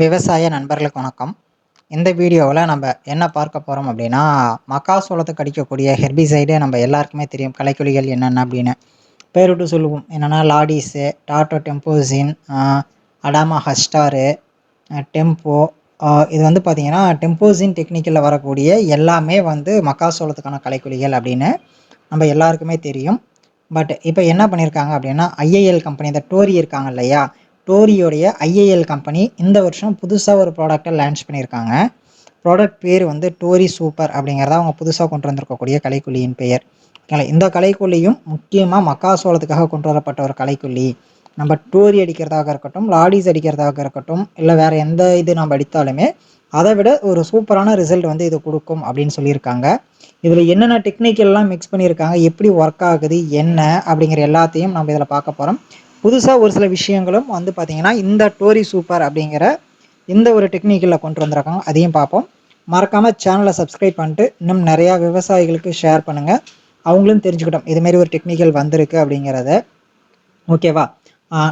விவசாய நண்பர்களுக்கு வணக்கம். இந்த வீடியோவில் நம்ம என்ன பார்க்க போகிறோம் அப்படின்னா மக்காசோளத்துக்கு அடிக்கக்கூடிய ஹெர்பிசைடு நம்ம எல்லாருக்குமே தெரியும். கலைக்குழிகள் என்னென்ன அப்படின்னு. பேருட்டு சொல்லுவோம். என்னென்னா லாடிஸு டாட்டோ டெம்போசின் அடாமா ஹஸ்டாரு டெம்போ இது வந்து பார்த்திங்கன்னா டெம்போசின் டெக்னிக்கலில் வரக்கூடிய எல்லாமே வந்து மக்காசோளத்துக்கான கலைக்குழிகள் அப்படின்னு நம்ம எல்லாருக்குமே தெரியும். பட் இப்போ என்ன பண்ணியிருக்காங்க அப்படின்னா ஐஏஎல் கம்பெனி இந்த டோரி இருக்காங்க இல்லையா? டோரியோடைய ஐஏஎல் கம்பெனி இந்த வருஷம் புதுசாக ஒரு ப்ராடக்டை லான்ச் பண்ணியிருக்காங்க. ப்ராடக்ட் பேர் வந்து டோரி சூப்பர் அப்படிங்கிறத அவங்க புதுசாக கொண்டு வந்திருக்கக்கூடிய கலைக்குள்ளியின் பெயர். இந்த கலைக்குள்ளியும் முக்கியமாக மக்காசோளத்துக்காக கொண்டு வரப்பட்ட ஒரு கலைக்குள்ளி நம்ம டோரி அடிக்கிறதாக இருக்கட்டும் லாடிஸ் அடிக்கிறதாக இருக்கட்டும் இல்லை வேறு எந்த இது நம்ம அடித்தாலுமே அதை விட ஒரு சூப்பரான ரிசல்ட் வந்து இது கொடுக்கும் அப்படின்னு சொல்லியிருக்காங்க. இதில் என்னென்ன டெக்னிக்கெல்லாம் மிக்ஸ் பண்ணியிருக்காங்க எப்படி ஒர்க் ஆகுது என்ன அப்படிங்கிற எல்லாத்தையும் நம்ம இதில் பார்க்க போகிறோம் புதுசாக ஒரு சில விஷயங்களும் வந்து பார்த்திங்கன்னா இந்த டோரி சூப்பர் அப்படிங்கிற இந்த ஒரு டெக்னிக்கில் கொண்டு வந்திருக்காங்க. அதையும் பார்ப்போம். மறக்காமல் சேனலை சப்ஸ்கிரைப் பண்ணிட்டு இன்னும் நிறையா விவசாயிகளுக்கு ஷேர் பண்ணுங்கள் அவங்களும் தெரிஞ்சுக்கிட்டோம். இதுமாரி ஒரு டெக்னிக்கல் வந்திருக்கு அப்படிங்கிறத. ஓகேவா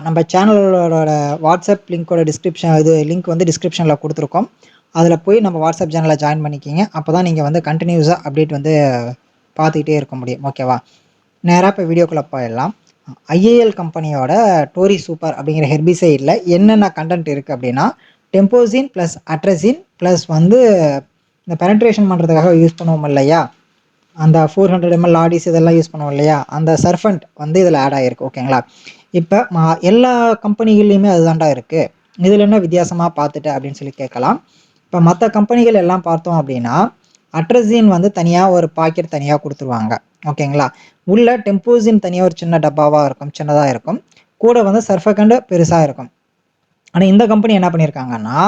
நம்ம சேனலோட வாட்ஸ்அப் லிங்க்கோட டிஸ்கிரிப்ஷன் இது லிங்க் வந்து டிஸ்கிரிப்ஷனில் கொடுத்துருக்கோம். அதில் போய் நம்ம வாட்ஸ்அப் சேனலில் ஜாயின் பண்ணிக்கிங்க. அப்போ தான் நீங்கள் வந்து கண்டினியூஸாக அப்டேட் வந்து பார்த்துக்கிட்டே இருக்க முடியும். ஓகேவா நேராக இப்போ வீடியோக்குள்ளே போயிடலாம். ஐஏஎல் கம்பெனியோட டோரி சூப்பர் அப்படிங்கிற ஹெர்பிசைடில் என்னென்ன கண்டென்ட் இருக்குது அப்படின்னா டெம்போசின் ப்ளஸ் அட்ரஸின் ப்ளஸ் வந்து இந்த பெனட்ரேஷன் பண்ணுறதுக்காக யூஸ் பண்ணுவோம் இல்லையா? அந்த ஃபோர் ஹண்ட்ரட் எம்எல் ஆடிஸ் இதெல்லாம் யூஸ் பண்ணுவோம் இல்லையா? அந்த சர்ஃபண்ட் வந்து இதில் ஆட் ஆகிருக்கு ஓகேங்களா இப்போ மா எல்லா கம்பெனிகள்லையுமே அதுதான்டா இருக்குது இதில் என்ன வித்தியாசமாக பார்த்துட்டு அப்படின்னு சொல்லி கேட்கலாம். இப்போ மற்ற கம்பெனிகள் எல்லாம் பார்த்தோம் அப்படின்னா அட்ரஸின் வந்து தனியாக ஒரு பாக்கெட் தனியாக கொடுத்துருவாங்க. ஓகேங்களா உள்ள டெம்போசின் தனியாக ஒரு சின்ன டப்பாவாக இருக்கும் சின்னதாக இருக்கும். கூட வந்து சர்ஃபகண்டு பெருசாக இருக்கும். ஆனால் இந்த கம்பெனி என்ன பண்ணியிருக்காங்கன்னா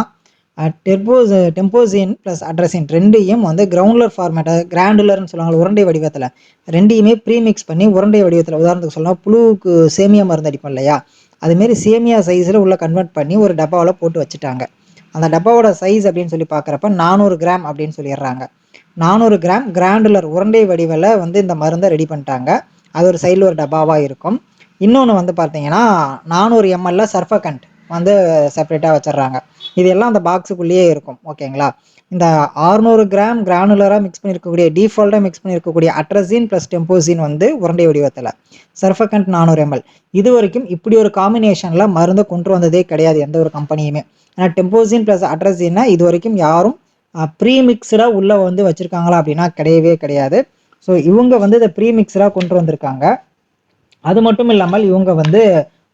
டெம்போஸ் டெம்போசின் ப்ளஸ் அட்ரஸின் ரெண்டையும் வந்து கிரவுண்ட்லர் ஃபார்மேட்டை கிராண்டுலர்னு சொல்லுவாங்க உருண்டை வடிவத்தில் ரெண்டையுமே ப்ரீமிக்ஸ் பண்ணி உருண்டை வடிவத்தில் உதாரணத்துக்கு சொல்லலாம் புழுவுக்கு சேமியா மருந்து அடிப்போம் இல்லையா? அதுமாரி சேமியா சைஸில் உள்ள கன்வெர்ட் பண்ணி ஒரு டப்பாவில் போட்டு வச்சுட்டாங்க. அந்த டப்பாவோட சைஸ் அப்படின்னு சொல்லி பார்க்குறப்ப நானூறு கிராம் அப்படின்னு சொல்லிடுறாங்க. நானூறு கிராம் கிராண்டுலர் உருண்டை வடிவில் வந்து இந்த மருந்தை ரெடி பண்ணிட்டாங்க. அது ஒரு சைடில் ஒரு டப்பாவாக இருக்கும். இன்னொன்று வந்து பார்த்தீங்கன்னா நானூறு எம்எல்ல சர்ஃபகண்ட் வந்து செப்பரேட்டாக வச்சிடுறாங்க. இது எல்லாம் அந்த பாக்ஸுக்குள்ளேயே இருக்கும். ஓகேங்களா இந்த ஆறுநூறு கிராம் கிரானுலராக மிக்ஸ் பண்ணியிருக்கக்கூடிய டீஃபால்ட்டாக மிக்ஸ் பண்ணியிருக்கக்கூடிய அட்ரஸின் ப்ளஸ் டெம்போசின் வந்து உருண்டை வடிவத்தில். சர்ஃபகண்ட் நானூறு எம்எல் இது வரைக்கும் இப்படி ஒரு காம்பினேஷனில் மருந்தை கொண்டு வந்ததே கிடையாது எந்த ஒரு கம்பெனியுமே ஆனால் டெம்போசின் ப்ளஸ் அட்ரஸின்னா இது வரைக்கும் யாரும் ப்ரீமிக்ஸ்டாக உள்ளே வந்து வச்சுருக்காங்களா அப்படின்னா கிடையவே கிடையாது. ஸோ இவங்க வந்து இதை ப்ரீமிக்ஸ்டாக கொண்டு வந்திருக்காங்க. அது மட்டும் இல்லாமல் இவங்க வந்து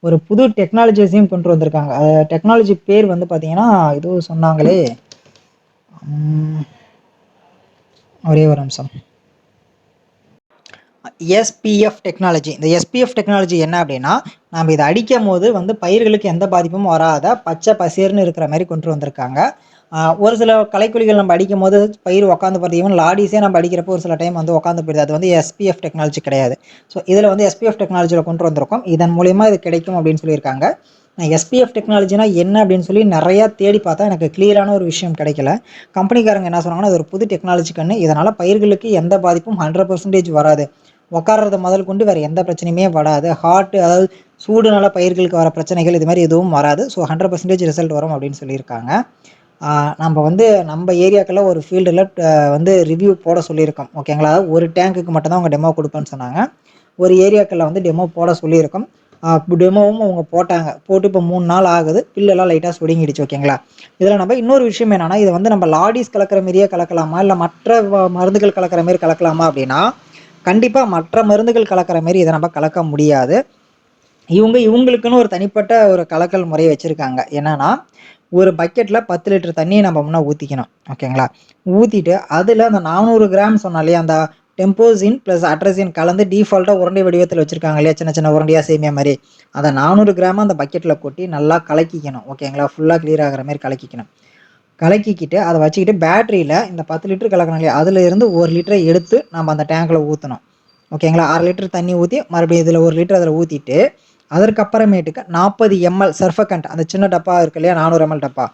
ஒரு புது டெக்னாலஜிஸையும் கொண்டு வந்திருக்காங்க. டெக்னாலஜி பேர் வந்து பார்த்தீங்கன்னா இதுவும் சொன்னாங்களே. ஒரே ஒரு அம்சம் எஸ்பிஎஃப் டெக்னாலஜி இந்த எஸ்பிஎஃப் டெக்னாலஜி என்ன அப்படின்னா நம்ம இதை அடிக்கும் போது வந்து பயிர்களுக்கு எந்த பாதிப்பும் வராத பச்சை பசேர்னு இருக்கிற மாதிரி கொண்டு வந்திருக்காங்க. ஒரு சில கலைக்குழிகள் நம்ம அடிக்கும் போது பயிர் உட்காந்து போகிறது ஈவன் லாடிஸே நம்ம அடிக்கிறப்போ ஒரு சில டைம் வந்து உட்காந்து போயிடுது அது வந்து எஸ்பிஎஃப் டெக்னாலஜி கிடையாது. ஸோ இதில் வந்து எஸ்பிஎஃப் டெக்னாலஜியில் கொண்டு வந்திருக்கோம். இதன் மூலயமா இது கிடைக்கும் அப்படின்னு சொல்லியிருக்காங்க. நான் எஸ்பிஎஃப் டெக்னாலஜினா என்ன அப்படின்னு சொல்லி நிறையா தேடி பார்த்தா எனக்கு கிளியரான ஒரு விஷயம் கிடைக்கல. கம்பெனிக்காரங்க என்ன சொன்னாங்கன்னா அது ஒரு புது டெக்னாலஜி கண்ணு. இதனால் பயிர்களுக்கு எந்த பாதிப்பும் ஹண்ட்ரட் பர்சன்டேஜ் வராது. உட்காரத முதல் கொண்டு வேறு எந்த பிரச்சனையுமே வராது. ஹார்ட் அதாவது சூடுனால பயிர்களுக்கு வர பிரச்சனைகள் இது மாதிரி எதுவும் வராது. ஸோ ஹண்ட்ரட் பர்சன்டேஜ் ரிசல்ட் வரும் அப்படின்னு சொல்லியிருக்காங்க. நம்ம வந்து நம்ம ஏரியாக்கெல்லாம் ஒரு ஃபீல்டில் வந்து ரிவ்யூ போட சொல்லியிருக்கோம். ஓகேங்களா ஒரு டேங்க்குக்கு மட்டும்தான் அவங்க டெமோ கொடுப்பேன்னு சொன்னாங்க. ஒரு ஏரியாக்களில் வந்து டெமோ போட சொல்லியிருக்கோம். டெமோவும் அவங்க போட்டாங்க. போட்டு இப்போ மூணு நாள் ஆகுது. பில்லெல்லாம் லைட்டாக சுடுங்கிடுச்சு. ஓகேங்களா இதில் நம்ம இன்னொரு விஷயம் என்னென்னா இதை வந்து நம்ம லாடிஸ் கலக்கிற மாரியே கலக்கலாமா? இல்லை மற்ற மருந்துகள் கலக்கிற மாரி கலக்கலாமா அப்படின்னா கண்டிப்பாக மற்ற மருந்துகள் கலக்கிற மாரி இதை நம்ம கலக்க முடியாது. இவங்க இவங்களுக்குன்னு ஒரு தனிப்பட்ட ஒரு கலக்கல் முறையை வச்சுருக்காங்க. என்னென்னா ஒரு பக்கெட்டில் பத்து லிட்டர் தண்ணியை நம்ம முன்னே ஊற்றிக்கணும் ஓகேங்களா? ஊற்றிட்டு அதில் அந்த நானூறு கிராம் சொன்னாலே அந்த டெம்போசின் ப்ளஸ் அட்ரஸின் கலந்து டிஃபால்ட்டாக உருண்டை வடிவத்தில் வச்சுருக்காங்க இல்லையா சின்ன சின்ன உருண்டையாக சேமியா மாதிரி அதை நானூறு கிராம் அந்த பக்கெட்டில் கொட்டி நல்லா கலக்கிக்கணும். ஓகேங்களா? ஃபுல்லாக கிளியர் ஆகிற மாதிரி கலக்கிக்கணும். கலக்கிக்கிட்டு அதை வச்சுக்கிட்டு பேட்டரியில் இந்த பத்து லிட்டர் கலக்கணும் இல்லையா? அதுலேருந்து ஒரு லிட்டரை எடுத்து நம்ம அந்த டேங்கில் ஊற்றணும் ஓகேங்களா? அரை லிட்டர் தண்ணி ஊற்றி மறுபடியும் இதில் ஒரு லிட்டர் அதில் ஊற்றிட்டு அதற்கப்புறமேட்டுக்கு நாற்பது எம்எல் சர்ஃபக்கண்ட் அந்த சின்ன டப்பா இருக்கு இல்லையா? நானூறு எம்எல் டப்பா.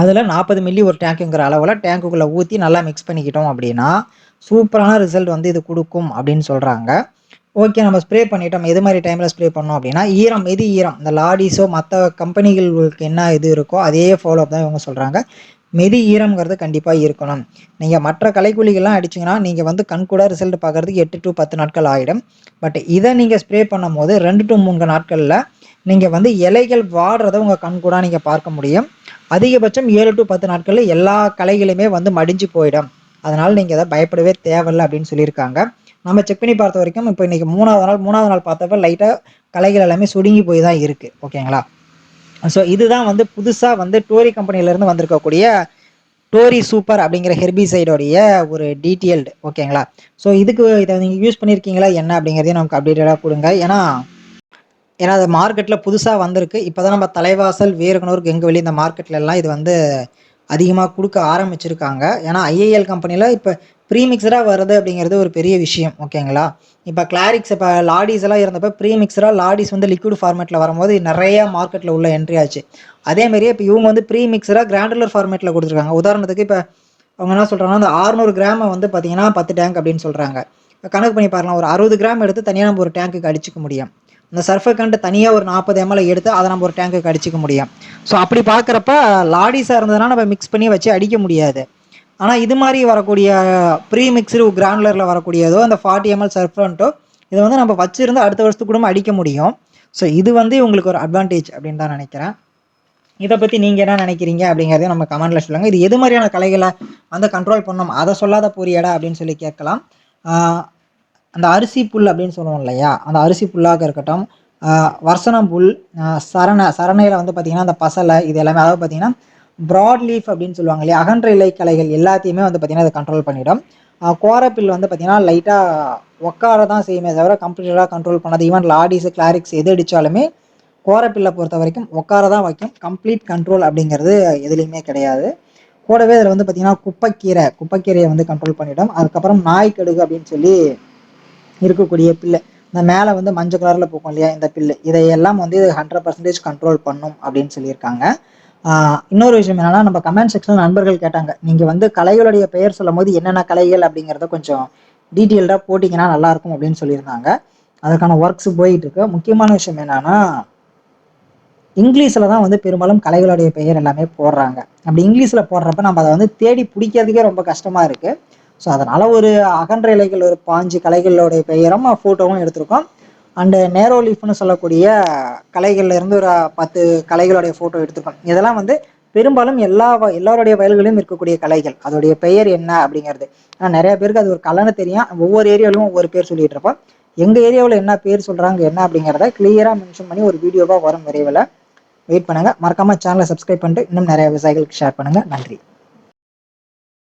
அதில் நாற்பது மில்லி ஒரு டேங்குங்கிற அளவில் டேங்குக்குள்ளே ஊற்றி நல்லா மிக்ஸ் பண்ணிக்கிட்டோம் அப்படின்னா சூப்பரான ரிசல்ட் வந்து இது கொடுக்கும் அப்படின்னு சொல்கிறாங்க ஓகே நம்ம ஸ்ப்ரே பண்ணிட்டோம் எது மாதிரி டைமில் ஸ்ப்ரே பண்ணோம் அப்படின்னா ஈரம் எது ஈரம்? இந்த லாடிஸோ மற்ற கம்பெனிகளுக்கு என்ன இது இருக்கோ அதே ஃபாலோ தான் இவங்க சொல்கிறாங்க மெதி ஈரம்ங்கிறது கண்டிப்பாக இருக்கணும். நீங்கள் மற்ற கலைக்குழிகள்லாம் அடிச்சிங்கன்னா நீங்கள் வந்து கண்கூட ரிசல்ட் பார்க்குறதுக்கு எட்டு டு பத்து நாட்கள் ஆகிடும் பட் இதை நீங்கள் ஸ்ப்ரே பண்ணும் போது ரெண்டு டு மூணு நாட்களில் நீங்கள் வந்து இலைகள் வாடுறத உங்கள் கண்கூடாக நீங்கள் பார்க்க முடியும். அதிகபட்சம் ஏழு டு பத்து நாட்களில் எல்லா கலைகளுமே வந்து மடிஞ்சு போயிடும். அதனால் நீங்கள் அதை பயப்படவே தேவையில்லை அப்படின்னு சொல்லியிருக்காங்க. நம்ம செக் பண்ணி பார்த்த வரைக்கும் இப்போ இன்றைக்கி மூணாவது நாள் மூணாவது நாள் பார்த்தப்ப லைட்டாக கலைகள் எல்லாமே சுடுங்கி போய் தான் இருக்குது ஓகேங்களா ஸோ இதுதான் வந்து புதுசாக வந்து டோரி கம்பெனியிலேருந்து வந்திருக்கக்கூடிய டோரி சூப்பர் அப்படிங்கிற ஹெர்பிசைடோடைய ஒரு டீட்டெயில்டு ஓகேங்களா ஸோ இதுக்கு இதை நீங்கள் யூஸ் பண்ணியிருக்கீங்களா என்ன அப்படிங்கிறதையும் நமக்கு அப்டேட்டடாக கொடுங்க. ஏன்னா ஏன்னா அது மார்க்கெட்டில் புதுசாக வந்திருக்கு. இப்போ தான் நம்ம தலைவாசல் வேர்கனூர் கெங்குவெளி இந்த மார்க்கெட்லலாம் இது வந்து அதிகமாக கொடுக்க ஆரம்பிச்சிருக்காங்க. ஏன்னா ஐஏஎல் கம்பெனியில் இப்போ ப்ரீமிக்ஸராக வருது அப்படிங்கிறது ஒரு பெரிய விஷயம் ஓகேங்களா? இப்போ கிளாரிக்ஸ் இப்போ லாடிஸ் எல்லாம் இருந்தப்போ ப்ரீமிக்ஸராக லாடிஸ் வந்து லிக்விட் ஃபார்மேட்டில் வரும்போது நிறையா மார்க்கெட்டில் உள்ள என்ட்ரி ஆச்சு. அதேமாதிரியே இப்போ இவங்க வந்து ப்ரீமிக்ஸராக கிராண்டுலர் ஃபார்மேட்டில் கொடுத்துருக்காங்க. உதாரணத்துக்கு இப்போ அவங்க என்ன சொல்கிறாங்கன்னா அந்த ஆறுநூறு கிராமை வந்து பார்த்தீங்கன்னா பத்து டேங்க் அப்படின்னு சொல்கிறாங்க கணக்கு பண்ணி பாருங்கள் ஒரு அறுபது கிராம் எடுத்து தனியாக நம்ம ஒரு டேங்க்குக்கு அடிச்சுக்க முடியும். இந்த சர்ஃபக்கண்ட் தனியாக ஒரு நாற்பது எம்எல் எடுத்து அதை நம்ம ஒரு டேங்க்குக்கு அடிச்சிக்க முடியும். ஸோ அப்படி பார்க்குறப்ப லாடிஸாக இருந்ததுன்னா நம்ம மிக்ஸ் பண்ணி வச்சு அடிக்க முடியாது. ஆனால் இது மாதிரி வரக்கூடிய ப்ரீ மிக்ஸ்டு கிரானுலரில் வரக்கூடியதோ அந்த ஃபார்ட்டி எம்எல் சர்ஃப்ரண்ட்டோ இதை வந்து நம்ம வச்சுருந்து அடுத்த வருஷத்துக்கு கூட அடிக்க முடியும். ஸோ இது வந்து உங்களுக்கு ஒரு அட்வான்டேஜ் அப்படின்னு தான் நினைக்கிறேன். இதை பற்றி நீங்கள் என்ன நினைக்கிறீங்க அப்படிங்கிறத நம்ம கமெண்ட்டில் சொல்லுங்கள் இது எது மாதிரியான கலைகளை வந்து கண்ட்ரோல் பண்ணணும் அதை சொல்லாத புரியடா அப்படின்னு சொல்லி கேட்கலாம். அந்த அரிசி புல் அப்படின்னு சொல்லுவோம் இல்லையா? அந்த அரிசி புல்லாக இருக்கட்டும் வர்சனம் புல் சரண சரணையில் வந்து பார்த்திங்கன்னா அந்த பசலை இது எல்லாமே அதாவது பார்த்திங்கன்னா ப்ராட் லீஃப் அப்படின்னு சொல்லுவாங்க இல்லையா? அகன்ற இலை கலைகள் எல்லாத்தையுமே வந்து பார்த்திங்கன்னா அதை கண்ட்ரோல் பண்ணிவிடும் கோரப்பில் வந்து பார்த்திங்கன்னா லைட்டாக உக்கார தான் செய்யுமே தவிர கம்ப்ளீட்டாக கண்ட்ரோல் பண்ணாது. ஈவன் லாடிஸ் கிளாரிக்ஸ் எது அடித்தாலுமே கோரப்பில்லை பொறுத்த வரைக்கும் உட்கார தான் வைக்கும். கம்ப்ளீட் கண்ட்ரோல் அப்படிங்கிறது எதுலேயுமே கிடையாது. கூடவே அதில் வந்து பார்த்திங்கன்னா குப்பைக்கீரை குப்பைக்கீரையை வந்து கண்ட்ரோல் பண்ணிவிடும் அதுக்கப்புறம் நாய்க்கடுகு அப்படின்னு சொல்லி இருக்கக்கூடிய பிள்ளை. இந்த மேலே வந்து மஞ்சள் கலரில் பூக்கும் இல்லையா இந்த பில்லு இதையெல்லாம் வந்து இது ஹண்ட்ரட் பர்சன்டேஜ் கண்ட்ரோல் பண்ணும் அப்படின்னு சொல்லியிருக்காங்க. இன்னொரு விஷயம் என்னன்னா நம்ம கமெண்ட் செக்ஷனில் நண்பர்கள் கேட்டாங்க. நீங்கள் வந்து கலைகளுடைய பெயர் சொல்லும் போது என்னென்ன கலைகள் அப்படிங்கிறத கொஞ்சம் டீட்டெயில்டாக போட்டிங்கன்னா நல்லாயிருக்கும் அப்படின்னு சொல்லியிருந்தாங்க. அதற்கான ஒர்க்ஸ் போயிட்டுருக்கு. முக்கியமான விஷயம் என்னென்னா இங்கிலீஷில் தான் வந்து பெரும்பாலும் கலைகளுடைய பெயர் எல்லாமே போடுறாங்க. அப்படி இங்கிலீஷில் போடுறப்ப நம்ம அதை வந்து தேடி பிடிக்கிறதுக்கே ரொம்ப கஷ்டமாக இருக்குது ஸோ அதனால் ஒரு அகன்ற இலைகள் ஒரு பாஞ்சு கலைகளுடைய பெயரும் ஃபோட்டோவும் எடுத்திருக்கோம். அண்டு நேரோ லீஃப்னு சொல்லக்கூடிய கலைகளில் இருந்து ஒரு பத்து கலைகளுடைய ஃபோட்டோ எடுத்திருக்கோம். இதெல்லாம் வந்து பெரும்பாலும் எல்லா எல்லாருடைய வயல்களிலும் இருக்கக்கூடிய கலைகள் அதோடைய பெயர் என்ன அப்படிங்கிறது. ஆனால் நிறைய பேருக்கு அது ஒரு கலைன்னு தெரியும். ஒவ்வொரு ஏரியாவிலும் ஒவ்வொரு பேர் சொல்லிட்டு இருப்போம். எங்கள் ஏரியாவில் என்ன பேர் சொல்கிறாங்க என்ன அப்படிங்கிறத கிளியராக மென்ஷன் பண்ணி ஒரு வீடியோவாக வரும் விரைவில். வெயிட் பண்ணுங்கள் மறக்காமல் சேனலை சப்ஸ்கிரைப் பண்ணிட்டு இன்னும் நிறைய விவசாயிகளுக்கு ஷேர் பண்ணுங்கள் நன்றி.